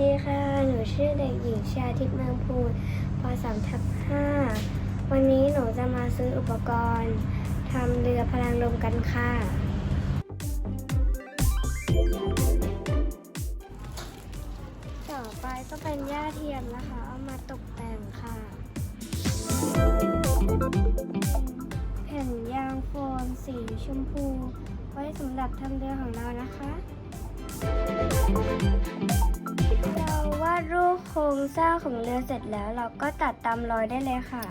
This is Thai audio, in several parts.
ดีค่ะ หนูชื่อเด็กหญิงชาทิพย์เมืองพูนป .3 ทับ5วันนี้หนูจะมาซื้ออุปกรณ์ทำเรือพลังลมกันค่ะ ต่อไปก็เป็นหญ้าเทียมนะคะ เอามาตกแต่งค่ะ แผ่นยางโฟมสีชมพู ไว้สำหรับทำเรือของเรานะคะ ครงสร้างของเรือเสร็จแล้วเราก็ตัดตามรอยได้เลยค่ะ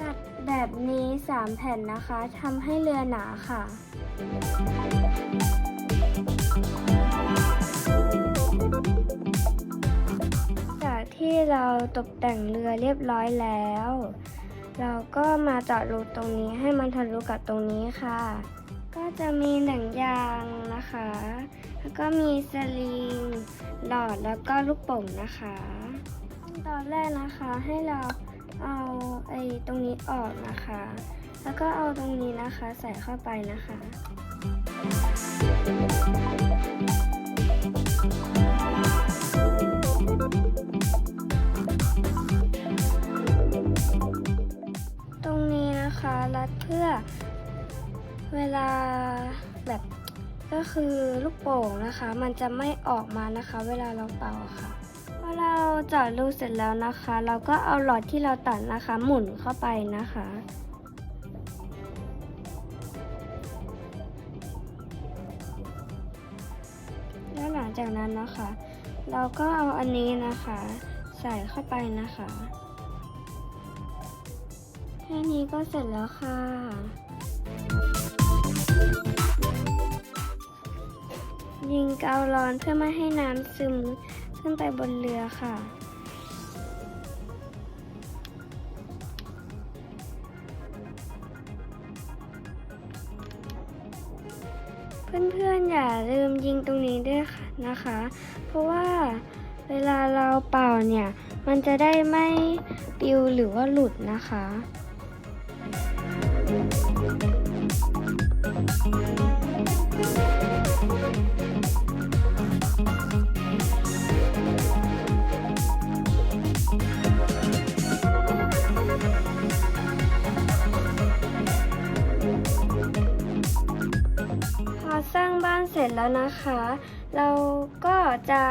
ตัดแบบนี้ 3 แผ่นนะคะทำให้เรือหนาค่ะจากที่เราตกแต่งเรือเรียบร้อยแล้ว เราก็มาเจาะรูตรงนี้ให้มันทะลุกับตรงนี้ค่ะ ก็จะมีหนังยางนะคะ แล้วก็มีสลิงหลอดแล้วก็ลูกโป่งนะคะขั้นตอนแรกนะคะให้เราเอาไอ้ตรงนี้ออกนะคะ แล้วก็เอาตรงนี้นะคะใส่เข้าไปนะคะ พื่อเวลาแบบก็คือลูกโป่งนะคะ มันจะไม่ออกมานะคะ เวลาเราเป่าค่ะพอเราเจาะรูเสร็จแล้วนะคะ เราก็เอาหลอดที่เราตัดนะคะ หมุนเข้าไปนะคะ แล้วหลังจากนั้นนะคะ เราก็เอาอันนี้นะคะ ใส่เข้าไปนะคะ ค่นี้ก็เสร็จแล้วค่ะ ยิงกาวร้อนเพื่อไม่ให้น้ำซึมขึ้นไปบนเรือค่ะเพื่อนๆ อย่าลืมยิงตรงนี้ด้วยนะคะ เพราะว่าเวลาเราเป่าเนี่ย มันจะได้ไม่ปิวหรือว่าหลุดนะคะ พอสร้างบ้านเสร็จแล้วนะคะ เราก็จะ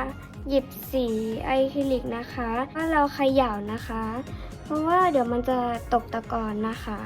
หยิบสีไอคริลิกนะคะถ้าเราเขย่านะคะ เพราะว่าเดี๋ยวมันจะตกตะกอนนะคะ